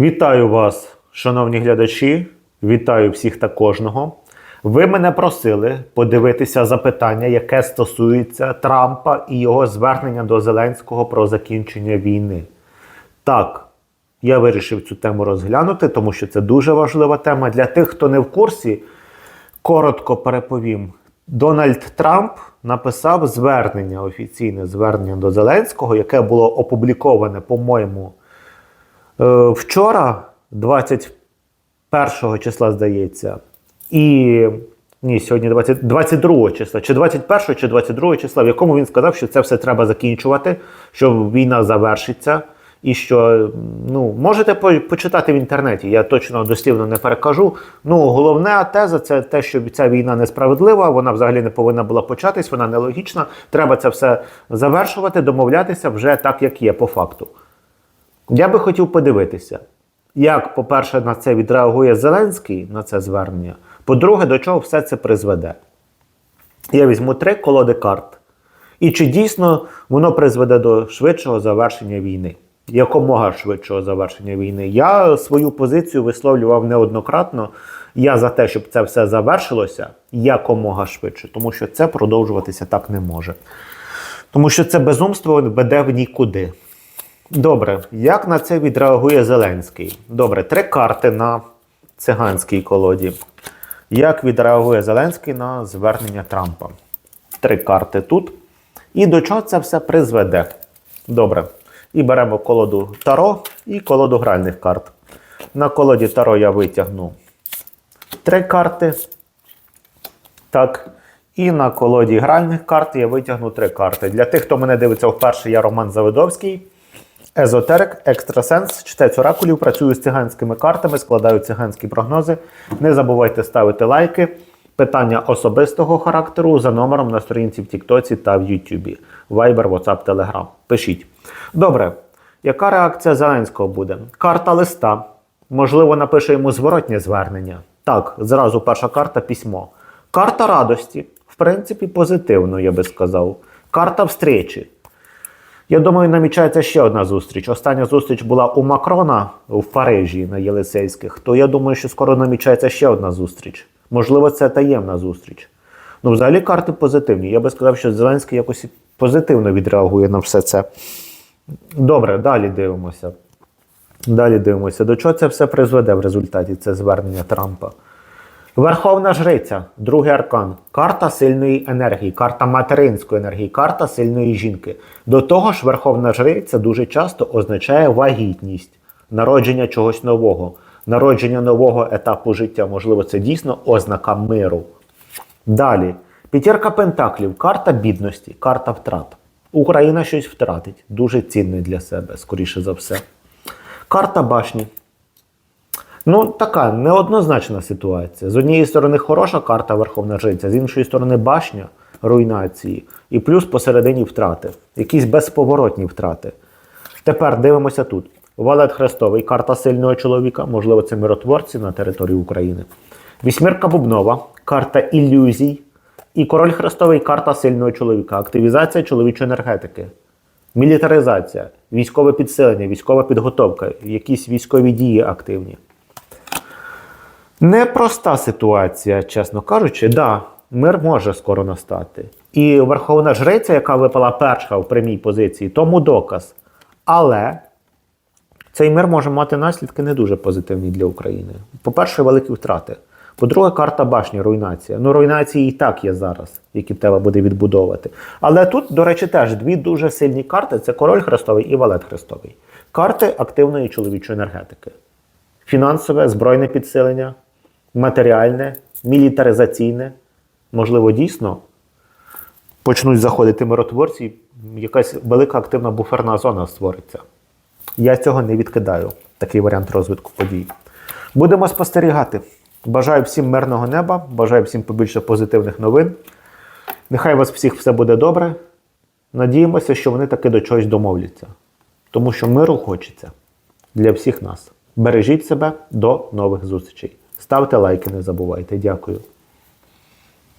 Вітаю вас, шановні глядачі. Вітаю всіх та кожного. Ви мене просили подивитися запитання, яке стосується Трампа і його звернення до Зеленського про закінчення війни. Так, я вирішив цю тему розглянути, тому що це дуже важлива тема. Для тих, хто не в курсі, коротко переповім. Дональд Трамп написав звернення, офіційне звернення до Зеленського, яке було опубліковане, по-моєму, вчора, 21 числа, здається, і ні, сьогодні 20, 22 числа, чи 21 чи 22 числа, в якому він сказав, що це все треба закінчувати, що війна завершиться. І що ну можете почитати в інтернеті, я точно дослівно не перекажу. Ну, головна теза це те, що ця війна несправедлива, вона взагалі не повинна була початись, вона нелогічна. Треба це все завершувати, домовлятися вже так, як є, по факту. Я би хотів подивитися, як, по-перше, на це відреагує Зеленський на це звернення. По-друге, до чого все це призведе. Я візьму три колоди карт. І чи дійсно воно призведе до швидшого завершення війни? Якомога швидшого завершення війни. Я свою позицію висловлював неоднократно. Я за те, щоб це все завершилося якомога швидше, тому що це продовжуватися так не може. Тому що це безумство веде в нікуди. Добре, як на це відреагує Зеленський? Добре, три карти на циганській колоді. Як відреагує Зеленський на звернення Трампа? Три карти тут. І до чого це все призведе? Добре. І беремо колоду Таро і колоду гральних карт. На колоді Таро я витягну три карти. Так. І на колоді гральних карт я витягну три карти. Для тих, хто мене дивиться вперше, я Роман Завидовський. Езотерик, екстрасенс, читець оракулів, працюю з циганськими картами, складаю циганські прогнози. Не забувайте ставити лайки. Питання особистого характеру за номером на сторінці в Тіктоці та в Ютубі. Viber, WhatsApp, Telegram. Пишіть. Добре. Яка реакція Зеленського буде? Карта листа. Можливо, напише йому зворотнє звернення. Так, зразу перша карта письмо. Карта радості. В принципі, позитивно, я би сказав. Карта встречі. Я думаю, намічається ще одна зустріч. Остання зустріч була у Макрона в Парижі на Єлисейських. То я думаю, що скоро намічається ще одна зустріч. Можливо, це таємна зустріч. Ну, взагалі, карти позитивні. Я би сказав, що Зеленський якось позитивно відреагує на все це. Добре, далі дивимося. Далі дивимося, до чого це все призведе в результаті це звернення Трампа. Верховна жриця, другий аркан, карта сильної енергії, карта материнської енергії, карта сильної жінки. До того ж, верховна жриця дуже часто означає вагітність, народження чогось нового, народження нового етапу життя. Можливо, це дійсно ознака миру. Далі, п'ятірка пентаклів, карта бідності, карта втрат. Україна щось втратить, дуже цінне для себе, скоріше за все. Карта башні. Ну, така неоднозначна ситуація. З однієї сторони, хороша карта Верховна Жриця, з іншої сторони, башня руйнації, і плюс посередині втрати, якісь безповоротні втрати. Тепер дивимося тут. Валет Хрестовий, карта сильного чоловіка, можливо, це миротворці на території України. Вісьмірка Бубнова, карта ілюзій. І король Хрестовий карта сильного чоловіка, активізація чоловічої енергетики, мілітаризація, військове підсилення, військова підготовка, якісь військові дії активні. Непроста ситуація, чесно кажучи, да, мир може скоро настати. І Верховна Жриця, яка випала перша в прямій позиції, тому доказ. Але цей мир може мати наслідки не дуже позитивні для України. По-перше, великі втрати. По-друге, карта башні, руйнація. Ну, руйнації і так є зараз, які треба буде відбудовувати. Але тут, до речі, теж дві дуже сильні карти: це король Хрестовий і Валет Хрестовий. Карти активної чоловічої енергетики. Фінансове, збройне підсилення, матеріальне, мілітаризаційне. Можливо, дійсно почнуть заходити миротворці, якась велика активна буферна зона створиться. Я цього не відкидаю, такий варіант розвитку подій. Будемо спостерігати. Бажаю всім мирного неба, бажаю всім побільше позитивних новин. Нехай у вас всіх все буде добре. Надіємося, що вони таки до чогось домовляться. Тому що миру хочеться для всіх нас. Бережіть себе до нових зустрічей. Ставте лайки, не забувайте. Дякую.